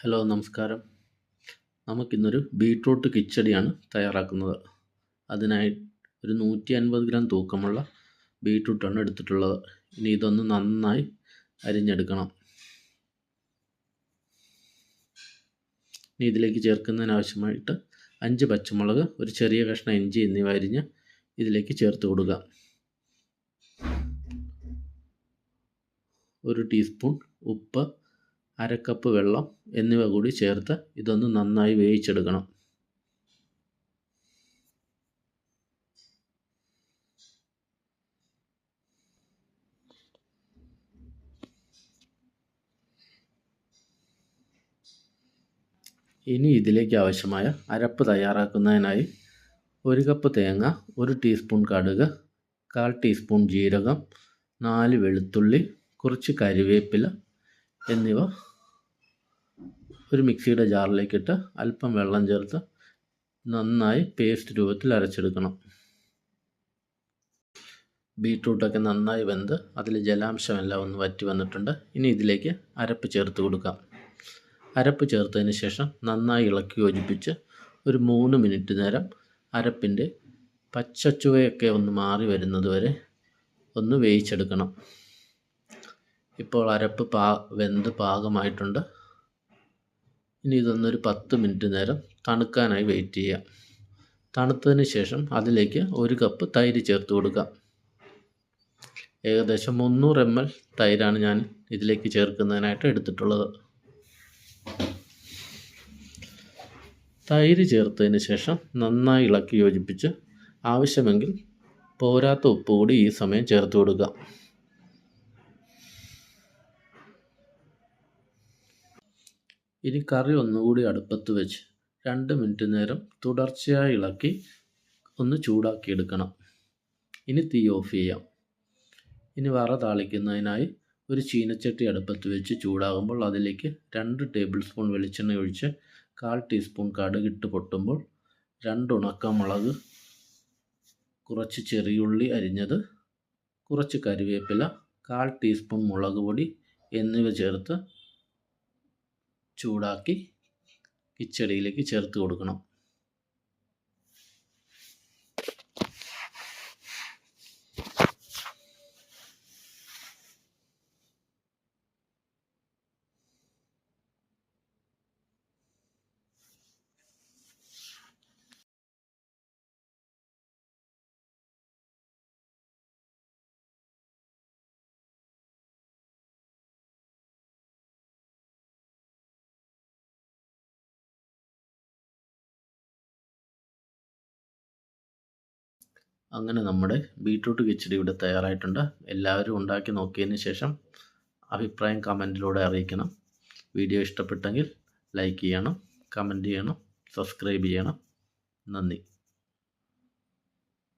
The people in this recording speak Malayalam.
ഹലോ നമസ്കാരം. നമുക്കിന്നൊരു ബീട്രൂട്ട് കിച്ചടിയാണ് തയ്യാറാക്കുന്നത്. അതിനായി ഒരു നൂറ്റി അൻപത് ഗ്രാം തൂക്കമുള്ള ബീട്രൂട്ടാണ് എടുത്തിട്ടുള്ളത്. ഇനി ഇതൊന്ന് നന്നായി അരിഞ്ഞെടുക്കണം. ഇനി ഇതിലേക്ക് ചേർക്കുന്നതിനാവശ്യമായിട്ട് അഞ്ച് പച്ചമുളക് ഒരു ചെറിയ കഷ്ണം ഇഞ്ചി എന്നിവ അരിഞ്ഞ് ഇതിലേക്ക് ചേർത്ത് കൊടുക്കുക. ഒരു ടീസ്പൂൺ ഉപ്പ് അര കപ്പ് വെള്ളം എന്നിവ കൂടി ചേർത്ത് ഇതൊന്ന് നന്നായി വേവിച്ചെടുക്കണം. ഇനി ഇതിലേക്ക് ആവശ്യമായ അരപ്പ് തയ്യാറാക്കുന്നതിനായി ഒരു കപ്പ് തേങ്ങ ഒരു ടീസ്പൂൺ കടുക് കാൽ ടീസ്പൂൺ ജീരകം നാല് വെളുത്തുള്ളി കുറച്ച് കരിവേപ്പില എന്നിവ ഒരു മിക്സിയുടെ ജാറിലേക്കിട്ട് അല്പം വെള്ളം ചേർത്ത് നന്നായി പേസ്റ്റ് രൂപത്തിൽ അരച്ചെടുക്കണം. ബീട്രൂട്ടൊക്കെ നന്നായി വെന്ത് അതിൽ ജലാംശമെല്ലാം ഒന്ന് വറ്റി വന്നിട്ടുണ്ട്. ഇനി ഇതിലേക്ക് അരപ്പ് ചേർത്ത് കൊടുക്കാം. അരപ്പ് ചേർത്തതിന് ശേഷം നന്നായി ഇളക്കി യോജിപ്പിച്ച് ഒരു മൂന്ന് മിനിറ്റ് നേരം അരപ്പിന്റെ പച്ചച്ചുവയൊക്കെ ഒന്ന് മാറി വരുന്നത് വരെ ഒന്ന് വേവിച്ചെടുക്കണം. ഇപ്പോൾ അരപ്പ് പാ വെന്ത് പാകമായിട്ടുണ്ട്. ഇനി ഇതൊന്നൊരു പത്ത് മിനിറ്റ് നേരം തണുക്കാനായി വെയിറ്റ് ചെയ്യാം തണുത്തതിന് ശേഷം അതിലേക്ക് ഒരു കപ്പ് തൈര് ചേർത്ത് കൊടുക്കാം ഏകദേശം മുന്നൂറ് എം എൽ തൈരാണ് ഞാൻ ഇതിലേക്ക് ചേർക്കുന്നതിനായിട്ട് എടുത്തിട്ടുള്ളത്. തൈര് ചേർത്തതിന് ശേഷം നന്നായി ഇളക്കി യോജിപ്പിച്ച് ആവശ്യമെങ്കിൽ പോരാത്ത ഉപ്പ് കൂടി ഈ സമയം ചേർത്ത് കൊടുക്കുക. ഇനി കറി ഒന്നുകൂടി അടുപ്പത്ത് വെച്ച് രണ്ട് മിനിറ്റ് നേരം തുടർച്ചയായി ഇളക്കി ഒന്ന് ചൂടാക്കിയെടുക്കണം. ഇനി തീ ഓഫ് ചെയ്യാം. ഇനി വറ താളിക്കുന്നതിനായി ഒരു ചീനച്ചട്ടി അടുപ്പത്ത് വെച്ച് ചൂടാകുമ്പോൾ അതിലേക്ക് രണ്ട് ടേബിൾ സ്പൂൺ വെളിച്ചെണ്ണ ഒഴിച്ച് കാൽ ടീസ്പൂൺ കടുകിട്ട് പൊട്ടുമ്പോൾ രണ്ട് ഉണക്കമുളക് കുറച്ച് ചെറിയുള്ളി അരിഞ്ഞത് കുറച്ച് കരിവേപ്പില കാൽ ടീസ്പൂൺ മുളക് പൊടി എന്നിവ ചേർത്ത് ചൂടാക്കി കിച്ചടിയിലേക്ക് ചേർത്ത് കൊടുക്കണം. അങ്ങനെ നമ്മുടെ ബീട്രൂട്ട് കിച്ചടി ഇവിടെ തയ്യാറായിട്ടുണ്ട്. എല്ലാവരും ഉണ്ടാക്കി നോക്കിയതിന് ശേഷം അഭിപ്രായം കമന്റിലൂടെ അറിയിക്കണം. വീഡിയോ ഇഷ്ടപ്പെട്ടെങ്കിൽ ലൈക്ക് ചെയ്യണം കമന്റ് ചെയ്യണം സബ്സ്ക്രൈബ് ചെയ്യണം. നന്ദി.